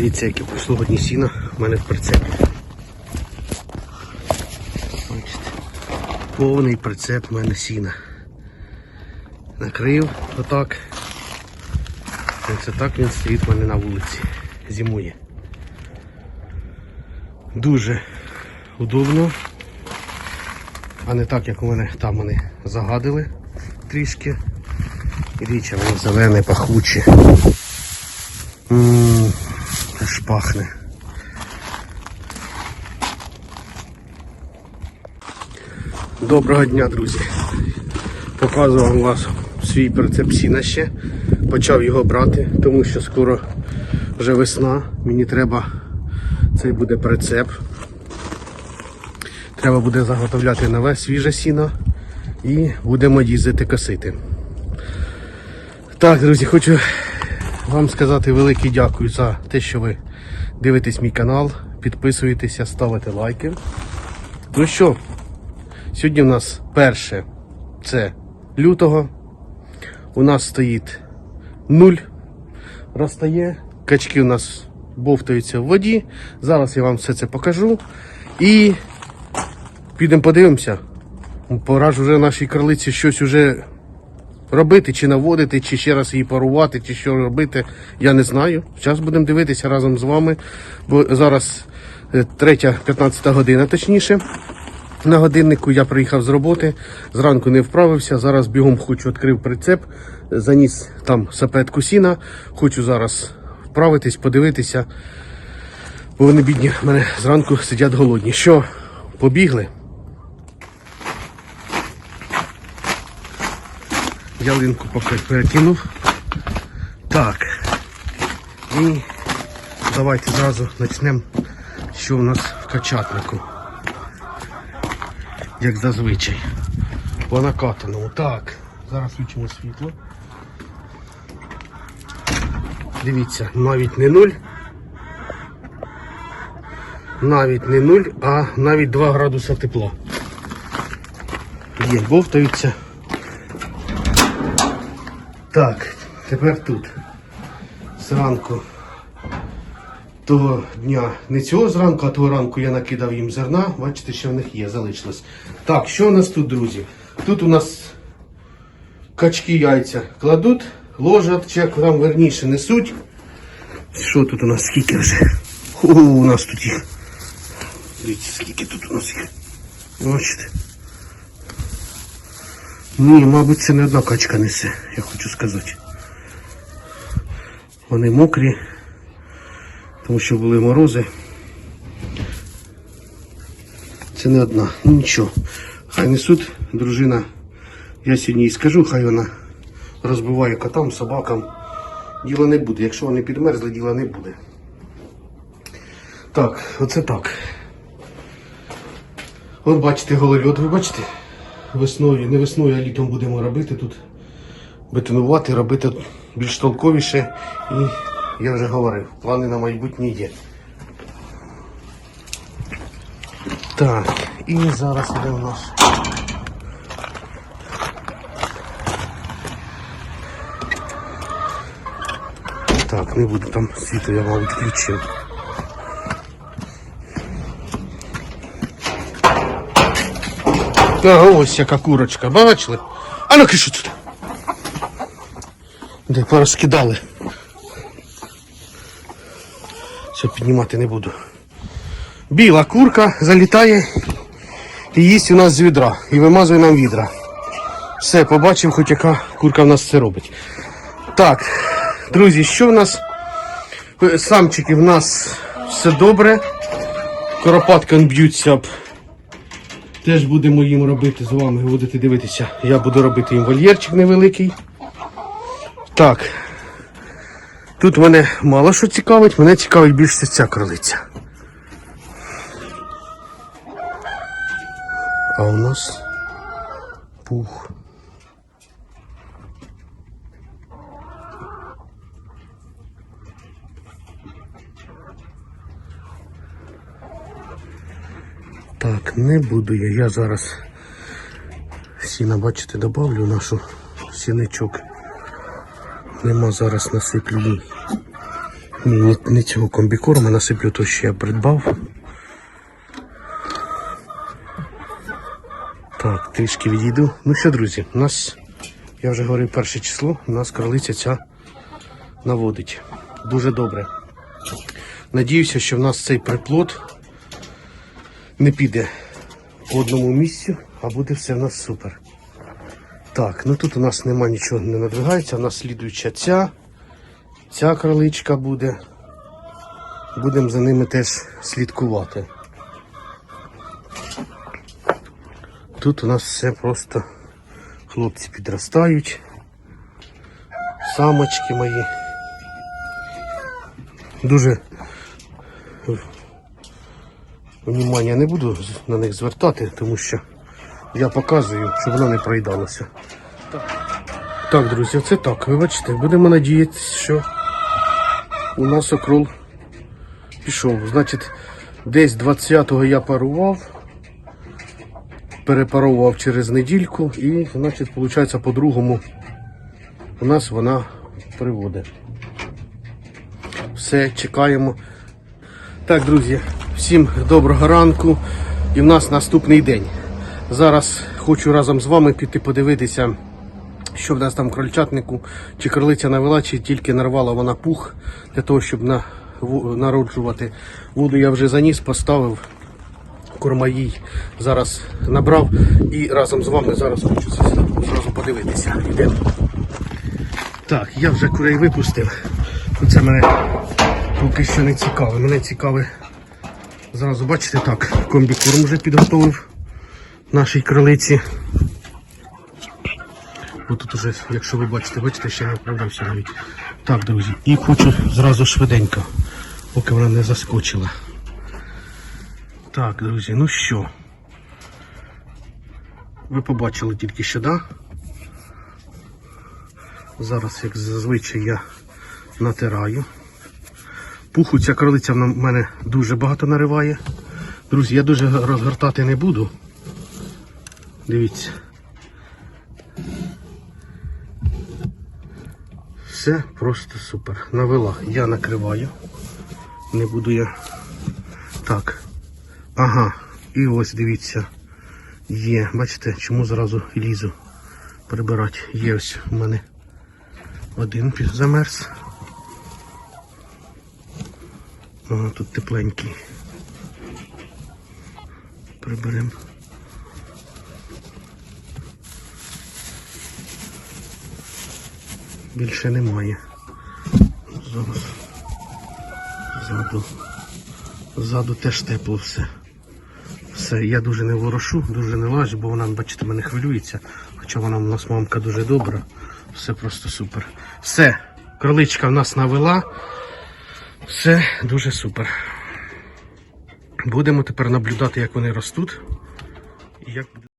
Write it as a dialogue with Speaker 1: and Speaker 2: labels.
Speaker 1: Дивіться, яке пішло одні сіно в мене в прицепі. Бачите, повний прицеп в мене сіна. Накрив отак. Це так він стоїть в мене на вулиці. Зимує. Дуже удобно. А не так, як у мене там вони загадили трішки. І воно зелене, пахуче. Пахне. Доброго дня, друзі. Показував вас свій прицеп сіна ще. Почав його брати, тому що скоро вже весна. Мені треба, цей буде прицеп. Треба буде заготовляти нове свіже сіно і будемо їздити косити. Так, друзі, хочу вам сказати велике дякую за те, що ви дивитесь мій канал, підписуєтеся, ставите лайки. Ну що, сьогодні у нас перше це лютого. У нас стоїть нуль, розтає. Качки у нас бовтаються в воді. Зараз я вам все це покажу. І підемо подивимося. Пора ж вже нашій кролиці щось уже робити, чи наводити, чи ще раз її парувати, чи що робити, я не знаю. Зараз будемо дивитися разом з вами, бо зараз е, третя, 15 година точніше. На годиннику я приїхав з роботи, зранку не вправився. Зараз бігом хочу відкрив прицеп, заніс там сапетку сіна. Хочу зараз вправитись, подивитися. Бо вони бідні мене зранку сидять голодні. Що, побігли? Ялинку поки перекинув. Так. І давайте зразу почнемо, що у нас в качатнику. Як зазвичай. По накатаному. Так, зараз включимо світло. Дивіться, навіть не нуль. Навіть не нуль, а навіть 2 градуса тепла. Є, бовтаються. Так, тепер тут. Зранку того дня, не цього зранку, а того ранку я накидав їм зерна. Бачите, що в них є, залишилось. Так, що у нас тут, друзі? Тут у нас качки яйця кладуть, ложать, чи як там верніше несуть. Що тут у нас скільки вже? О, у нас тут їх. Дивіться, скільки тут у нас їх. Бачите? Ні, мабуть, це не одна качка несе, я хочу сказати. Вони мокрі, тому що були морози. Це не одна. Ну нічого. Хай несуть, дружина. Я сьогодні їй скажу, хай вона розбиває котам, собакам. Діла не буде. Якщо вони підмерзли, діла не буде. Так, оце так. От бачите голольот, ви бачите? Весною, не весною, а літом будемо робити тут. Бетонувати, робити більш толковіше. І я вже говорив, плани на майбутнє є. Так, і зараз іде у нас. Так, не буду там світло, я мабуть включив. Ага, ось яка курочка, бачили? А ну що тут? Де порозкидали. Все, піднімати не буду. Біла курка залітає і їсть у нас з відра. І вимазує нам відра. Все, побачив, хоч яка курка в нас це робить. Так, друзі, що в нас? Е, Самчики в нас все добре. Коропатки б'ються об Теж будемо їм робити з вами, будете дивитися. Я буду робити їм вольєрчик невеликий. Так. Тут мене мало що цікавить, мене цікавить більше ця кролиця. А у нас пух. Так, не буду я. Я зараз сіна, бачите, добавлю нашу сіничок. Нема зараз насиплю не, не цього комбікорму, насиплю то, що я придбав. Так, трішки відійду. Ну що, друзі, у нас, я вже говорив, перше число, у нас кролиця ця наводить. Дуже добре. Надіюся, що в нас цей приплод не піде по одному місцю, а буде все в нас супер. Так, ну тут у нас нема нічого не надвигається, у нас слідуюча ця, ця кроличка буде. Будемо за ними теж слідкувати. Тут у нас все просто хлопці підростають. Самочки мої. Дуже внимання не буду на них звертати, тому що я показую, щоб воно не проїдалося. Так, друзі, це так. Ви бачите, будемо надіятися, що у нас окрол пішов. Значить, десь 20-го я парував, перепарував через недільку і, значить, виходить, по-другому у нас вона приводить. Все, чекаємо. Так, друзі, всім доброго ранку. І в нас наступний день. Зараз хочу разом з вами піти подивитися, що в нас там в крольчатнику, чи кролиця навела, чи тільки нарвала вона пух для того, щоб на, народжувати. Воду я вже заніс, поставив. Корма їй зараз набрав і разом з вами зараз хочу зразу подивитися. Йдемо. Так, я вже курей випустив. Це мене поки що не цікаве. Мене цікаве. Зразу бачите так, комбікорм вже підготовив нашій кролиці. Ось тут уже, якщо ви бачите, бачите, ще не вправдався навіть. Так, друзі, і хочу зразу швиденько, поки вона не заскочила. Так, друзі, ну що? Ви побачили тільки що, да? Зараз, як зазвичай, я натираю. Пуху ця кролиця в мене дуже багато нариває. Друзі, я дуже розгортати не буду. Дивіться. Все просто супер. Навела. Я накриваю. Не буду я. Так. Ага. І ось дивіться. Є. Бачите, чому зразу лізу прибирати. Є ось у мене один замерз. Ага, тут тепленький. Приберемо. Більше немає. Зараз. Ззаду. Ззаду теж тепло все. Все, я дуже не ворошу, дуже не лажу, бо вона, бачите, мене хвилюється. Хоча вона у нас мамка дуже добра. Все просто супер. Все, кроличка в нас навела. Все дуже супер. Будемо тепер наблюдати, як вони ростуть. І як буде.